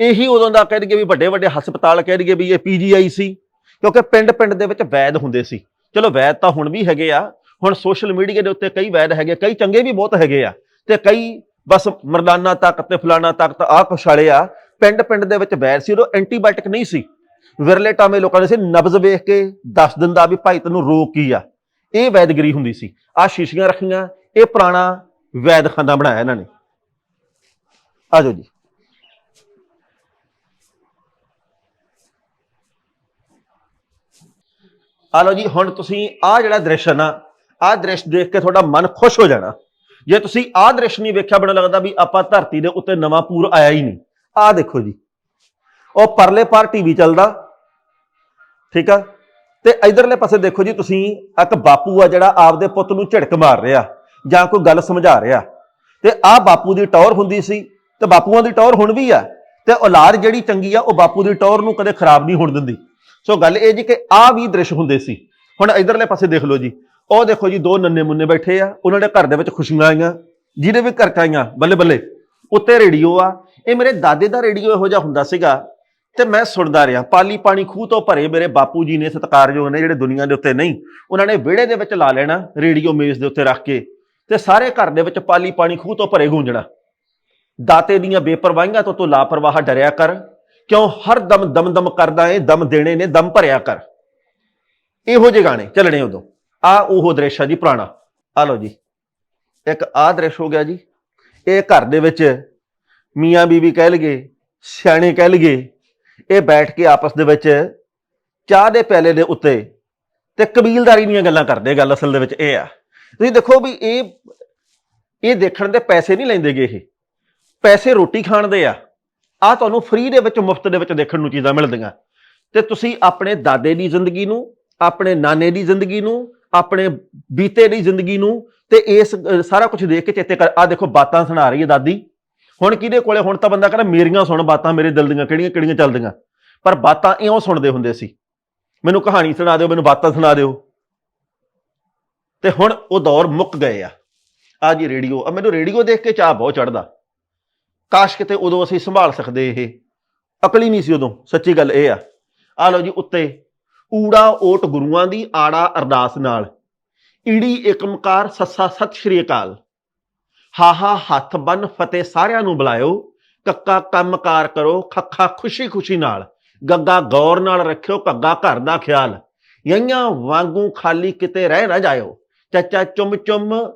ਇਹੀ ਉਦੋਂ ਦਾ ਕਹਿ ਦਈਏ ਵੀ ਵੱਡੇ ਵੱਡੇ ਹਸਪਤਾਲ ਕਹਿ ਦਈਏ ਵੀ ਇਹ ਪੀਜੀਆਈ ਸੀ। ਕਿਉਂਕਿ ਪਿੰਡ ਪਿੰਡ ਦੇ ਵਿੱਚ ਵੈਦ ਹੁੰਦੇ ਸੀ। ਚਲੋ ਵੈਦ ਤਾਂ ਹੁਣ ਵੀ ਹੈਗੇ ਆ। ਹੁਣ ਸੋਸ਼ਲ ਮੀਡੀਆ ਦੇ ਉੱਤੇ ਕਈ ਵੈਦ ਹੈਗੇ ਕਈ ਚੰਗੇ ਵੀ ਬਹੁਤ ਹੈਗੇ ਆ। ਤੇ ਕਈ ਬਸ ਮਰਦਾਨਾ ਤੱਕ ਤੇ ਫਲਾਣਾ ਤੱਕ ਤਾਂ ਆਹ ਕੁਛ ਵਾਲੇ ਆ। ਪਿੰਡ ਪਿੰਡ ਦੇ ਵਿੱਚ ਵੈਦ ਸੀ, ਉਦੋਂ ਐਂਟੀਬਾਇਓਟਿਕ ਨਹੀਂ ਸੀ। ਵਿਰਲੇ ਟਾਵੇਂ ਲੋਕਾਂ ਨੇ ਸੀ ਨਬਜ਼ ਵੇਖ ਕੇ ਦੱਸ ਦਿੰਦਾ ਵੀ ਭਾਈ ਤੈਨੂੰ ਰੋਗ ਕੀ ਆ? ਇਹ ਵੈਦਗਰੀ ਹੁੰਦੀ ਸੀ। ਆ ਸ਼ੀਸ਼ੀਆਂ ਰੱਖੀਆਂ, ਇਹ ਪੁਰਾਣਾ ਵੈਦਖਾਨਾ ਬਣਾਇਆ ਇਹਨਾਂ ਨੇ। ਆਜੋ ਜੀ। ਆ ਲਓ ਜੀ, ਹੁਣ ਤੁਸੀਂ ਆ ਜਿਹੜਾ ਦ੍ਰਿਸ਼ ਹੈ ਨਾ ਆ ਦ੍ਰਿਸ਼ ਦੇਖ ਕੇ ਤੁਹਾਡਾ ਮਨ ਖੁਸ਼ ਹੋ ਜਾਣਾ। ਜੇ ਤੁਸੀਂ ਆ ਦ੍ਰਿਸ਼ ਨਹੀਂ ਵੇਖਿਆ ਬਣਾ ਲੱਗਦਾ ਵੀ ਆਪਾਂ ਧਰਤੀ ਦੇ ਉੱਤੇ ਨਵਾਂ ਪੂਰ ਆਇਆ ਹੀ ਨਹੀਂ। ਆ ਦੇਖੋ ਜੀ। ਉਹ ਪਰਲੇ ਪਾਰ ਟੀਵੀ ਚੱਲਦਾ। ਠੀਕ ਆ? ਤੇ ਇਧਰਲੇ ਪਾਸੇ ਦੇਖੋ ਜੀ, ਤੁਸੀਂ ਇੱਕ ਬਾਪੂ ਆ ਜਿਹੜਾ ਆਪਦੇ ਪੁੱਤ ਨੂੰ ਝਿੜਕ ਮਾਰ ਰਿਹਾ, ਜਾਂ ਕੋਈ ਗੱਲ ਸਮਝਾ ਰਿਹਾ। ਤੇ ਆ ਬਾਪੂ ਦੀ ਟੌਰ ਹੁੰਦੀ ਸੀ, ਤੇ ਬਾਪੂਆਂ ਦੀ ਟੌਰ ਹੁਣ ਵੀ ਆ। ਤੇ ਔਲਾਦ ਜਿਹੜੀ ਚੰਗੀ ਆ, ਉਹ ਬਾਪੂ ਦੀ ਟੌਰ ਨੂੰ ਕਦੇ ਖਰਾਬ ਨਹੀਂ ਹੋਣ ਦਿੰਦੀ। ਸੋ ਗੱਲ ਇਹ ਜੀ ਕਿ ਆ ਵੀ ਦ੍ਰਿਸ਼ ਹੁੰਦੇ ਸੀ। ਹੁਣ ਇਧਰਲੇ ਪਾਸੇ ਦੇਖ ਲਓ ਜੀ, ਉਹ ਦੇਖੋ ਜੀ, ਦੋ ਨੰਨੇ ਮੁੰਨੇ ਬੈਠੇ ਆ, ਉਹਨਾਂ ਦੇ ਘਰ ਦੇ ਵਿੱਚ ਖੁਸ਼ੀਆਂ ਆਈਆਂ, ਜਿਹਦੇ ਵੀ ਘਰ ਕਾਈਆਂ ਬੱਲੇ ਬੱਲੇ ਉੱਤੇ ਰੇਡੀਓ ਆ। ਇਹ ਮੇਰੇ ਦਾਦੇ ਦਾ ਰੇਡੀਓ ਇਹੋ ਜਿਹਾ ਹੁੰਦਾ ਸੀਗਾ ਤੇ ਮੈਂ ਸੁਣਦਾ ਰਿਹਾ, ਪਾਲੀ ਪਾਣੀ ਖੂਹ ਤੋਂ ਭਰੇ ਮੇਰੇ ਬਾਪੂ ਜੀ ਨੇ ਸਤਿਕਾਰਯੋਗ ਨੇ ਜਿਹੜੇ ਦੁਨੀਆ ਦੇ ਉੱਤੇ ਨਹੀਂ, ਉਹਨਾਂ ਨੇ ਵਿਹੜੇ ਦੇ ਵਿੱਚ ਲਾ ਲੈਣਾ, ਰੇਡੀਓ ਮੇਜ਼ ਦੇ ਉੱਤੇ ਰੱਖ ਕੇ, ਤੇ ਸਾਰੇ ਘਰ ਦੇ ਵਿੱਚ ਪਾਲੀ ਪਾਣੀ ਖੂਹ ਤੋਂ ਭਰੇ ਗੂੰਜਣਾ। ਦਾਤੇ ਦੀਆਂ ਬੇਪਰਵਾਹੀਆਂ ਤੋਂ ਤੂੰ ਲਾਪਰਵਾਹ ਡਰਿਆ ਕਰ, ਕਿਉਂ ਹਰ ਦਮ ਦਮ ਦਮ ਕਰਦਾ ਏ, ਦਮ ਦੇਣੇ ਨੇ, ਦਮ ਭਰਿਆ ਕਰ। ਇਹੋ ਜਿਹੇ ਗਾਣੇ, ਚੱਲਣੇ ਉਦੋਂ। ਆ ਉਹ ਦ੍ਰਿਸ਼ ਆ ਜੀ ਪੁਰਾਣਾ। ਆ ਲਓ ਜੀ। ਇੱਕ ਆ ਦ੍ਰਿਸ਼ ਹੋ ਗਿਆ ਜੀ। ਇਹ ਘਰ ਦੇ ਵਿੱਚ ਮੀਆਂ ਬੀਬੀ ਕਹਿ ਲਗੇ ਸਿਆਣੇ ਕਹਿ ਲਗੇ ਇਹ ਬੈਠ ਕੇ ਆਪਸ ਦੇ ਵਿੱਚ ਚਾਹ ਦੇ ਪਿਆਲੇ ਦੇ ਉੱਤੇ ਤੇ ਕਬੀਲਦਾਰੀ ਦੀਆਂ ਗੱਲਾਂ ਕਰਦੇ ਗੱਲ ਅਸਲ ਦੇ ਵਿੱਚ ਇਹ ਆ। ਤੁਸੀਂ ਦੇਖੋ ਵੀ ਇਹ ਇਹ ਦੇਖਣ ਦੇ ਪੈਸੇ ਨਹੀਂ ਲੈਂਦੇਗੇ ਇਹ। ਪੈਸੇ ਰੋਟੀ ਖਾਣ ਦੇ ਆ। ਆ ਤੁਹਾਨੂੰ ਫ੍ਰੀ ਦੇ ਵਿੱਚ, ਮੁਫਤ ਦੇ ਵਿੱਚ ਦੇਖਣ ਨੂੰ ਚੀਜ਼ਾਂ ਮਿਲਦੀਆਂ। ਤੇ ਤੁਸੀਂ ਆਪਣੇ ਦਾਦੇ ਦੀ ਜ਼ਿੰਦਗੀ ਨੂੰ, ਆਪਣੇ ਨਾਨੇ ਦੀ ਜ਼ਿੰਦਗੀ ਨੂੰ, ਆਪਣੇ ਬੀਤੇ ਦੀ ਜ਼ਿੰਦਗੀ ਨੂੰ ਤੇ ਇਸ ਸਾਰਾ ਕੁਝ ਦੇਖ ਕੇ ਚੇਤੇ ਕਰ। ਆ ਦੇਖੋ, ਬਾਤਾਂ ਸੁਣਾ ਰਹੀ ਹੈ ਦਾਦੀ। ਹੁਣ ਕਿਹਦੇ ਕੋਲੇ? ਹੁਣ ਤਾਂ ਬੰਦਾ ਕਹਿੰਦਾ ਮੇਰੀਆਂ ਸੁਣ ਬਾਤਾਂ ਮੇਰੇ ਦਿਲ ਦੀਆਂ ਕਿਹੜੀਆਂ ਕਿਹੜੀਆਂ ਚੱਲਦੀਆਂ। ਪਰ ਬਾਤਾਂ ਇਉਂ ਸੁਣਦੇ ਹੁੰਦੇ ਸੀ। ਮੈਨੂੰ ਕਹਾਣੀ ਸੁਣਾ ਦਿਓ, ਮੈਨੂੰ ਬਾਤਾਂ ਸੁਣਾ ਦਿਓ। ਤੇ ਹੁਣ ਉਹ ਦੌਰ ਮੁੱਕ ਗਏ ਆ। ਆ ਜੀ ਰੇਡੀਓ। ਆ ਮੈਨੂੰ ਰੇਡੀਓ ਦੇਖ ਕੇ ਚਾਹ ਬਹੁਤ ਚੜਦਾ ਕਾਸ਼ ਕਿਤੇ ਉਦੋਂ ਅਸੀਂ ਸੰਭਾਲ ਸਕਦੇ ਇਹ। ਅਕਲੀ ਨਹੀਂ ਸੀ ਉਦੋਂ, ਸੱਚੀ ਗੱਲ ਇਹ ਆ। ਆ ਲਓ ਜੀ ਉੱਤੇ। ਊੜਾ ਓਟ ਗੁਰੂਆਂ ਦੀ ਆੜਾ ਅਰਦਾਸ ਨਾਲ। ਈੜੀ ਏਕਮਕਾਰ ਸੱਸਾ ਸਤਿ ਸ਼੍ਰੀ ਅਕਾਲ। ਹਾਹਾ ਹੱਥ ਬੰਨ ਫਤਿਹ ਸਾਰਿਆਂ ਨੂੰ ਬੁਲਾਇਓ। ਕੱਕਾ ਕੰਮਕਾਰ ਕਰੋ ਖੱਖਾ ਖੁਸ਼ੀ ਖੁਸ਼ੀ ਨਾਲ। ਗੱਗਾ ਗੌਰ ਨਾਲ ਰੱਖਿਓ ਕੱਗਾ ਘਰ ਦਾ ਖਿਆਲ। ਯਈਆਂ ਵਾਂਗੂ ਖਾਲੀ ਕਿਤੇ ਰਹਿ ਨਾ ਜਾਇਓ। ਚਾਚਾ ਚੁੰਮ ਚੁੰਮ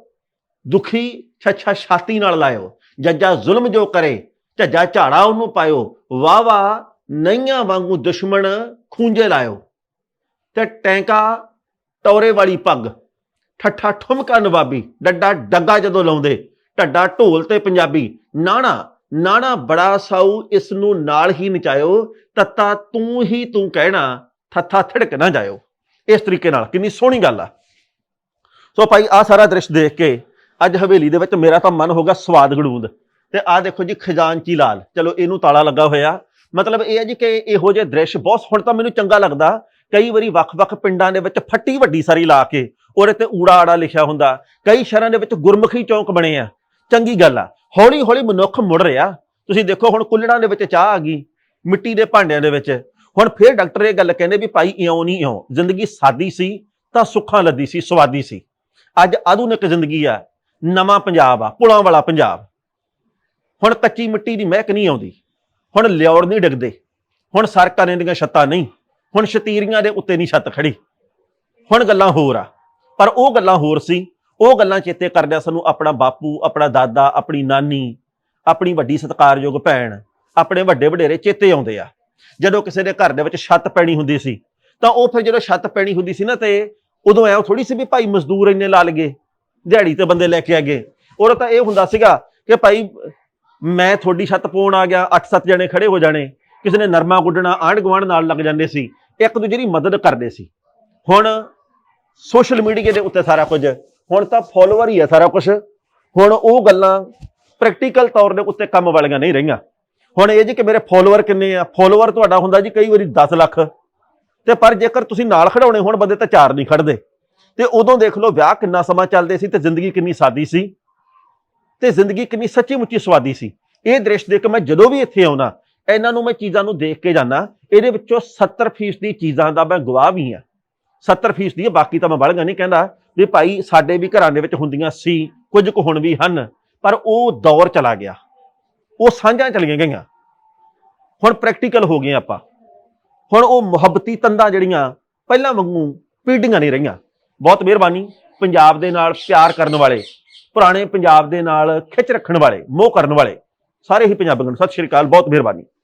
ਦੁਖੀ ਛੱਛਾ ਛਾਤੀ ਨਾਲ ਲਾਇਓ। ਜੱਜਾ ਜ਼ੁਲਮ ਜੋ ਕਰੇ, ਝੱਜਾ ਝਾੜਾ ਉਹਨੂੰ ਪਾਇਓ। ਵਾਹ ਵਾਹ, ਨਈਆਂ ਵਾਂਗੂ ਦੁਸ਼ਮਣ ਖੂੰਜੇ ਲਾਇਓ। ਤੇ ਟੈਂਕਾ ਟੌਰੇ ਵਾਲੀ ਪੱਗ, ਠੱਠਾ ਠੁਮਕਾ ਨਵਾਬੀ, ਡੱਡਾ ਡੱਗਾ ਜਦੋਂ ਲਾਉਂਦੇ। ਢੱਡਾ ਢੋਲ ਤੇ ਪੰਜਾਬੀ। ਨਾਣਾ ਨਾਣਾ ਬੜਾ ਸਾਊ, ਇਸ ਨੂੰ ਨਾਲ ਹੀ ਨਚਾਇਓ। ਤੱਤਾ ਤੂੰ ਹੀ ਤੂੰ ਕਹਿਣਾ, ਥੱਥਾ ਥੜਕ ਨਾ ਜਾਇਓ। ਇਸ ਤਰੀਕੇ ਨਾਲ ਕਿੰਨੀ ਸੋਹਣੀ ਗੱਲ ਆ। ਸੋ ਭਾਈ ਆ ਸਾਰਾ ਦ੍ਰਿਸ਼ ਦੇਖ ਕੇ ਅੱਜ ਹਵੇਲੀ ਦੇ ਵਿੱਚ ਮੇਰਾ ਤਾਂ ਮਨ ਹੋ ਸਵਾਦ ਗੜੂੰਦ। ਤੇ ਆਹ ਦੇਖੋ ਜੀ, ਖਜ਼ਾਨਚੀ ਲਾਲ। ਚਲੋ, ਇਹਨੂੰ ਤਾਲਾ ਲੱਗਾ ਹੋਇਆ। ਮਤਲਬ ਇਹ ਹੈ ਜੀ ਕਿ ਇਹੋ ਜਿਹੇ ਦ੍ਰਿਸ਼ ਬਹੁਤ ਹੁਣ ਤਾਂ ਮੈਨੂੰ ਚੰਗਾ ਲੱਗਦਾ। ਕਈ ਵਾਰੀ ਵੱਖ-ਵੱਖ ਪਿੰਡਾਂ ਦੇ ਵਿੱਚ ਫੱਟੀ ਵੱਡੀ ਸਾਰੀ ਲਾ ਕੇ, ਉਹਦੇ ਤੇ ਊੜਾ ਆੜਾ ਲਿਖਿਆ ਹੁੰਦਾ। ਕਈ ਸ਼ਹਿਰਾਂ ਦੇ ਵਿੱਚ ਗੁਰਮੁਖੀ ਚੌਂਕ ਬਣੇ ਆ। ਚੰਗੀ ਗੱਲ ਆ। ਹੌਲੀ ਹੌਲੀ ਮਨੁੱਖ ਮੁੜ ਰਿਹਾ। ਤੁਸੀਂ ਦੇਖੋ, ਹੁਣ ਕੁੱਲੜਾਂ ਦੇ ਵਿੱਚ ਚਾਹ ਆ ਗਈ, ਮਿੱਟੀ ਦੇ ਭਾਂਡਿਆਂ ਦੇ ਵਿੱਚ। ਹੁਣ ਫੇਰ ਡਾਕਟਰ ਇਹ ਗੱਲ ਕਹਿੰਦੇ ਵੀ ਭਾਈ ਇਉਂ ਨਹੀਂ ਇਉਂ। ਜ਼ਿੰਦਗੀ ਸਾਦੀ ਸੀ ਤਾਂ ਸੁੱਖਾਂ ਲੱਦੀ ਸੀ, ਸਵਾਦੀ ਸੀ। ਅੱਜ ਆਧੁਨਿਕ ਜ਼ਿੰਦਗੀ ਆ, ਨਵਾਂ ਪੰਜਾਬ ਆ, ਪੁਲਾਂ ਵਾਲਾ ਪੰਜਾਬ। ਹੁਣ ਕੱਚੀ ਮਿੱਟੀ ਦੀ ਮਹਿਕ ਨਹੀਂ ਆਉਂਦੀ। ਹੁਣ ਲਿਓੜ ਨਹੀਂ ਡਿੱਗਦੇ। ਹੁਣ ਸਰਕਾਂ ਦੀਆਂ ਛੱਤਾਂ ਨਹੀਂ। ਹੁਣ ਸ਼ਤੀਰੀਆਂ ਦੇ ਉੱਤੇ ਨਹੀਂ ਛੱਤ ਖੜੀ ਹੁਣ ਗੱਲਾਂ ਹੋਰ ਆ। ਪਰ ਉਹ ਗੱਲਾਂ ਹੋਰ ਸੀ ਉਹ ਗੱਲਾਂ ਚੇਤੇ ਕਰਦਿਆਂ ਸਾਨੂੰ ਆਪਣਾ ਬਾਪੂ, ਆਪਣਾ ਦਾਦਾ, ਆਪਣੀ ਨਾਨੀ, ਆਪਣੀ ਵੱਡੀ ਸਤਿਕਾਰਯੋਗ ਭੈਣ, ਆਪਣੇ ਵੱਡੇ ਵਡੇਰੇ ਚੇਤੇ ਆਉਂਦੇ ਆ। ਜਦੋਂ ਕਿਸੇ ਦੇ ਘਰ ਦੇ ਵਿੱਚ ਛੱਤ ਪੈਣੀ ਹੁੰਦੀ ਸੀ, ਤਾਂ ਉਹ ਫਿਰ ਜਦੋਂ ਛੱਤ ਪੈਣੀ ਹੁੰਦੀ ਸੀ ਨਾ ਤੇ ਉਦੋਂ ਐਂ ਥੋੜੀ ਸੀ ਵੀ ਭਾਈ ਮਜ਼ਦੂਰ ਇੰਨੇ ਲਾ ਲਗੇ ਦਿਹਾੜੀ ਤੇ ਬੰਦੇ ਲੈ ਕੇ ਆ ਗਏ। ਉਹ ਤਾਂ ਇਹ ਹੁੰਦਾ ਸੀਗਾ ਕਿ ਭਾਈ ਮੈਂ ਤੁਹਾਡੀ ਛੱਤ ਪਾਉਣ ਆ ਗਿਆ 8-7 ਜਣੇ ਖੜੇ ਹੋ ਜਾਣੇ, ਕਿਸੇ ਨੇ ਨਰਮਾ ਗੁੱਡਣਾ ਆਂਢ ਗੁਆਂਢ ਨਾਲ ਲੱਗ ਜਾਂਦੇ ਸੀ, ਇੱਕ ਦੂਜੇ ਦੀ ਮਦਦ ਕਰਦੇ ਸੀ। ਹੁਣ ਸੋਸ਼ਲ ਮੀਡੀਆ ਦੇ ਉੱਤੇ ਸਾਰਾ ਕੁਝ ਹੁਣ ਤਾਂ ਫੋਲੋਅਰ ਹੀ ਆ ਸਾਰਾ ਕੁਝ ਹੁਣ ਉਹ ਗੱਲਾਂ ਪ੍ਰੈਕਟੀਕਲ ਤੌਰ ਦੇ ਉੱਤੇ ਕੰਮ ਵਾਲੀਆਂ ਨਹੀਂ ਰਹੀਆਂ। ਹੁਣ ਇਹ ਜੀ ਕਿ ਮੇਰੇ ਫੋਲੋਅਰ ਕਿੰਨੇ ਆ? ਫੋਲੋਅਰ ਤੁਹਾਡਾ ਹੁੰਦਾ ਜੀ ਕਈ ਵਾਰੀ 10 ਲੱਖ। ਤੇ ਪਰ ਜੇਕਰ ਤੁਸੀਂ ਨਾਲ ਖੜਾਉਣੇ ਹੋਣ, ਬੰਦੇ ਤਾਂ ਚਾਰ ਨਹੀਂ ਖੜਦੇ। ਤੇ ਉਦੋਂ ਦੇਖ ਲਓ ਵਿਆਹ ਕਿੰਨਾ ਸਮਾਂ ਚੱਲਦੇ ਸੀ ਤੇ ਜ਼ਿੰਦਗੀ ਕਿੰਨੀ ਸਾਦੀ ਸੀ। ਤੇ ਜ਼ਿੰਦਗੀ ਕਿੰਨੀ ਸੱਚੀ ਮੁੱਚੀ ਸਵਾਦੀ ਸੀ। ਇਹ ਦ੍ਰਿਸ਼ ਦੇਖ ਕੇ ਮੈਂ ਜਦੋਂ ਵੀ ਇੱਥੇ ਆਉਣਾ, ਇਹਨਾਂ ਨੂੰ ਮੈਂ ਚੀਜ਼ਾਂ ਨੂੰ ਦੇਖ ਕੇ ਜਾਣਾ ਇਹਦੇ ਵਿੱਚੋਂ 70% ਦੀ ਚੀਜ਼ਾਂ ਦਾ ਮੈਂ ਗਵਾਹ ਵੀ ਆ 70% ਦੀ ਬਾਕੀ ਤਾਂ ਮੈਂ ਬੜਗਾ ਨਹੀਂ ਕਹਿੰਦਾ। ਵੀ ਭਾਈ ਸਾਡੇ ਵੀ ਘਰਾਂ ਦੇ ਵਿੱਚ ਹੁੰਦੀਆਂ ਸੀ, ਕੁਝ ਕੁ ਹੁਣ ਵੀ ਹਨ, ਪਰ ਉਹ ਦੌਰ ਚਲਾ ਗਿਆ। ਉਹ ਸਾਂਝਾਂ ਚਲੀਆਂ ਗਈਆਂ। ਹੁਣ ਪ੍ਰੈਕਟੀਕਲ ਹੋ ਗਏ ਆਪਾਂ। ਹੁਣ ਉਹ ਮੁਹੱਬਤੀ ਤੰਦਾਂ ਜਿਹੜੀਆਂ ਪਹਿਲਾਂ ਵਾਂਗੂ ਪੀੜੀਆਂ ਨਹੀਂ ਰਹੀਆਂ। ਬਹੁਤ ਮਿਹਰਬਾਨੀ ਪੰਜਾਬ ਦੇ ਨਾਲ ਪਿਆਰ ਕਰਨ ਵਾਲੇ, ਪੁਰਾਣੇ ਪੰਜਾਬ ਦੇ ਨਾਲ ਖਿੱਚ ਰੱਖਣ ਵਾਲੇ, ਮੋਹ ਕਰਨ ਵਾਲੇ। ਸਾਰੇ ਹੀ ਪੰਜਾਬੀਆਂ ਨੂੰ ਸਤਿ ਸ਼੍ਰੀ ਅਕਾਲ, ਬਹੁਤ ਮਿਹਰਬਾਨੀ।